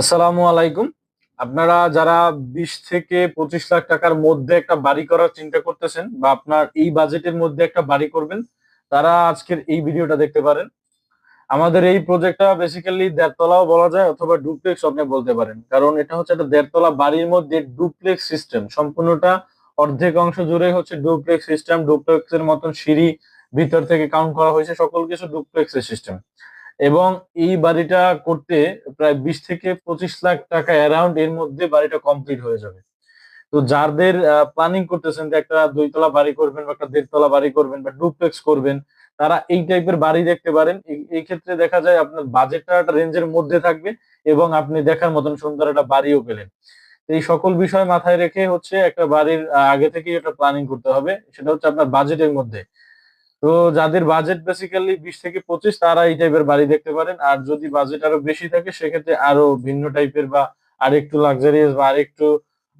আসসালামু আলাইকুম। আপনারা যারা বিশ থেকে পঁচিশ লাখ টাকার মধ্যে একটা বাড়ি করার চিন্তা করতেছেন বা আপনার এই বাজেটের মধ্যে একটা বাড়ি করবেন, তারা আজকের এই ভিডিওটা দেখতে পারেন। আমাদের এই প্রজেক্টটা বেসিক্যালি দেড়তলাও বলা যায় অথবা ডুপ্লেক্স আপনি বলতে পারেন। কারণ এটা হচ্ছে একটা দেড়তলা বাড়ির মধ্যে ডুপ্লেক্স সিস্টেম সম্পূর্ণটা অর্ধেক অংশ জুড়ে হচ্ছে ডুপ্লেক্স সিস্টেম ডুপ্লেক্স এর মতন সিঁড়ি ভিতর থেকে কাউন্ট করা হয়েছে। সকল কিছু ডুপ্লেক্স সিস্টেম এবং এই বাড়িটা করতে প্রায় বিশ থেকে পঁচিশ লাখ টাকা অ্যারাউন্ড এর মধ্যে বাড়িটা কমপ্লিট হয়ে যাবে। তো যাদের প্ল্যানিং করতেছেন যে একটা দুইতলা বাড়ি করবেন বা একটা দেড়তলা বাড়ি করবেন বা ডুপ্লেক্স করবেন, তারা এই টাইপের বাড়ি দেখতে পারেন। এই- ক্ষেত্রে দেখা যায় আপনার বাজেটটা একটা রেঞ্জের মধ্যে থাকবে এবং আপনি দেখার মতন সুন্দর একটা বাড়িও পেলেন। এই সকল বিষয় মাথায় রেখে হচ্ছে একটা বাড়ির আগে থেকেই একটা প্ল্যানিং করতে হবে। সেটা হচ্ছে আপনার বাজেটের মধ্যে। তো যাদের বাজেট বেসিক্যালি বিশ থেকে পঁচিশ তারা এই টাইপের বাড়ি দেখতে পারেন। আর যদি বাজেট আরও বেশি থাকে সেক্ষেত্রে আরও ভিন্ন টাইপের বা আরেকটু লাক্সারিয়াস বা আরেকটু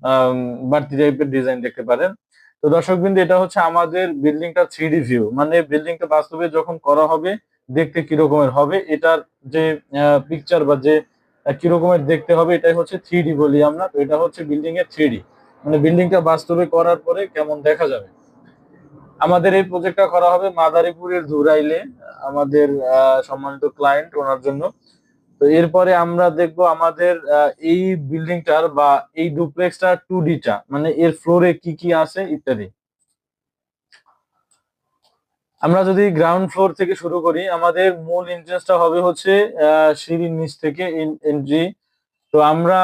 আম, বাড়তি টাইপের ডিজাইন দেখতে পারেন। তো দর্শক বিন্দু এটা হচ্ছে আমাদের বিল্ডিংটা থ্রি ভিউ মানে বিল্ডিংটা বাস্তবে যখন করা হবে দেখতে কি রকমের হবে এটার যে পিকচার বা যে আহ, কি রকমের দেখতে হবে এটাই হচ্ছে থ্রি বলি আমরা। তো এটা হচ্ছে বিল্ডিং এর থ্রি মানে বিল্ডিংটা বাস্তবে করার পরে কেমন দেখা যাবে? আমাদের এই প্রজেক্টটা করা হবে মাদারীপুরের ধুরাইলে, আমাদের সম্মানিত ক্লায়েন্ট ওনার জন্য। তো এরপরে আমরা দেখব আমাদের এই বিল্ডিংটার বা এই ডুপ্লেক্সটা টু ডিটা মানে এর ফ্লোরে কি কি আছে ইত্যাদি। আমরা যদি গ্রাউন্ড ফ্লোর থেকে শুরু করি, আমাদের মূল এন্ট্রেন্সটা হবে হচ্ছে সিঁড়ির নিচ থেকে এন্ট্রি তো আমরা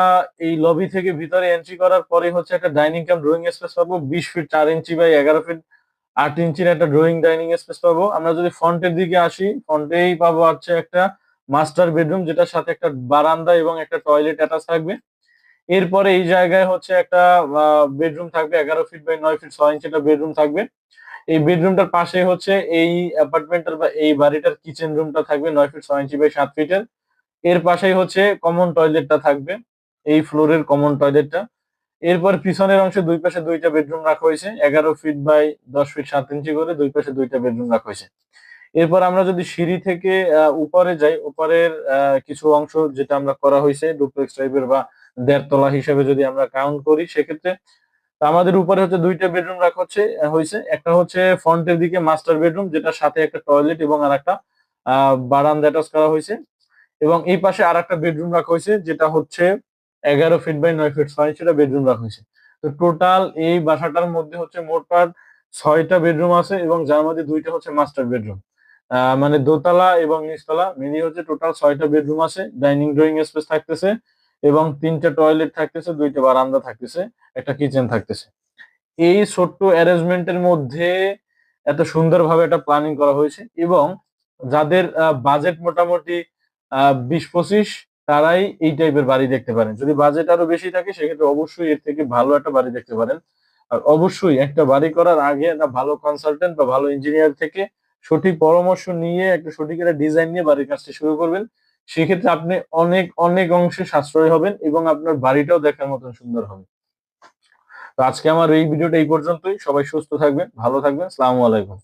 এই লবি থেকে ভিতরে এন্ট্রি করার পরে হচ্ছে একটা ডাইনিং কাম ড্রয়িং স্পেস পাবো, বিশ ফিট চার ইঞ্চি বাই এগারো ফিট আট ইঞ্চির একটা ড্রয়িং ডাইনিং স্পেস পাবো। আমরা যদি ফ্রন্টের দিকে আসি ফ্রন্টেই পাবো হচ্ছে একটা মাস্টার বেডরুম যেটার সাথে একটা বারান্দা এবং একটা টয়লেট অ্যাটাচ থাকবে। এরপরে এই জায়গায় হচ্ছে একটা বেডরুম থাকবে, এগারো ফিট বাই নয় ফিট ছয় ইঞ্চি বেডরুম থাকবে। এই বেডরুমটার পাশে হচ্ছে এই অ্যাপার্টমেন্টের বা এই বাড়িটার কিচেন রুমটা থাকবে, নয় ফিট ছয় ইঞ্চি বাই সাত ফিটের এর। পাশেই হচ্ছে কমন টয়লেটটা থাকবে, এই ফ্লোরের কমন টয়লেটটা এরপর পিছনের অংশে দুই পাশে দুইটা বেডরুম রাখা হয়েছে। এগারো ফিট বাই দশ ফিট সাত ইঞ্চি করে দুই পাশে দুইটা বেডরুম রাখা হয়েছে। এরপর আমরা যদি সিঁড়ি থেকে উপরে যাই, উপরের কিছু অংশ যেটা আমরা করা হয়েছে, ডুপ্লেক্স টাইপের বা দেড়তলা হিসেবে যদি আমরা কাউন্ট করি, সেক্ষেত্রে আমাদের উপরে হচ্ছে দুইটা বেডরুম রাখা হচ্ছে হয়েছে। একটা হচ্ছে ফ্রন্টের দিকে মাস্টার বেডরুম, যেটা সাথে একটা টয়লেট এবং আর একটা বারান্দা অ্যাটাচ করা হয়েছে। এবং এই পাশে আর একটা বেডরুম রাখা হয়েছে, যেটা হচ্ছে এগারো ফিট বাই নয় ফিট ছয় সেটা বেডরুম রাখা হয়েছে। তো টোটাল এই বাসাটার মধ্যে হচ্ছে মোটমাট ছয়টা বেডরুম আছে এবং যার মধ্যে দুইটা হচ্ছে মাস্টার বেডরুম মানে দোতলা এবং নিচতলা মিলিয়ে হচ্ছে টোটাল ছয়টা বেডরুম আছে ডাইনিং ড্রয়িং স্পেস থাকতেছে এবং তিনটা টয়লেট থাকতেছে, দুইটা বারান্দা থাকতেছে, একটা কিচেন থাকতেছে। এই ছোট্ট অ্যারেঞ্জমেন্টের মধ্যে এত সুন্দরভাবে একটা প্ল্যানিং করা হয়েছে এবং যাদের বাজেট মোটামুটি বিশ পঁচিশ তারাই এই টাইপের বাড়ি দেখতে পারেন। যদি বাজেট আরও বেশি থাকে, সেক্ষেত্রে অবশ্যই এর থেকে ভালো একটা বাড়ি দেখতে পারেন। আর অবশ্যই একটা বাড়ি করার আগে একটা ভালো কনসালটেন্ট বা ভালো ইঞ্জিনিয়ার থেকে সঠিক পরামর্শ নিয়ে, একটা সঠিক একটা ডিজাইন নিয়ে বাড়ির কাজটা শুরু করবেন। সেক্ষেত্রে আপনি অনেক অনেক অংশে সাশ্রয় হবেন এবং আপনার বাড়িটাও দেখার মতন সুন্দর হবে। তো আজকে আমার এই ভিডিওটা এই পর্যন্তই। সবাই সুস্থ থাকবেন, ভালো থাকবেন। সালামু আলাইকুম।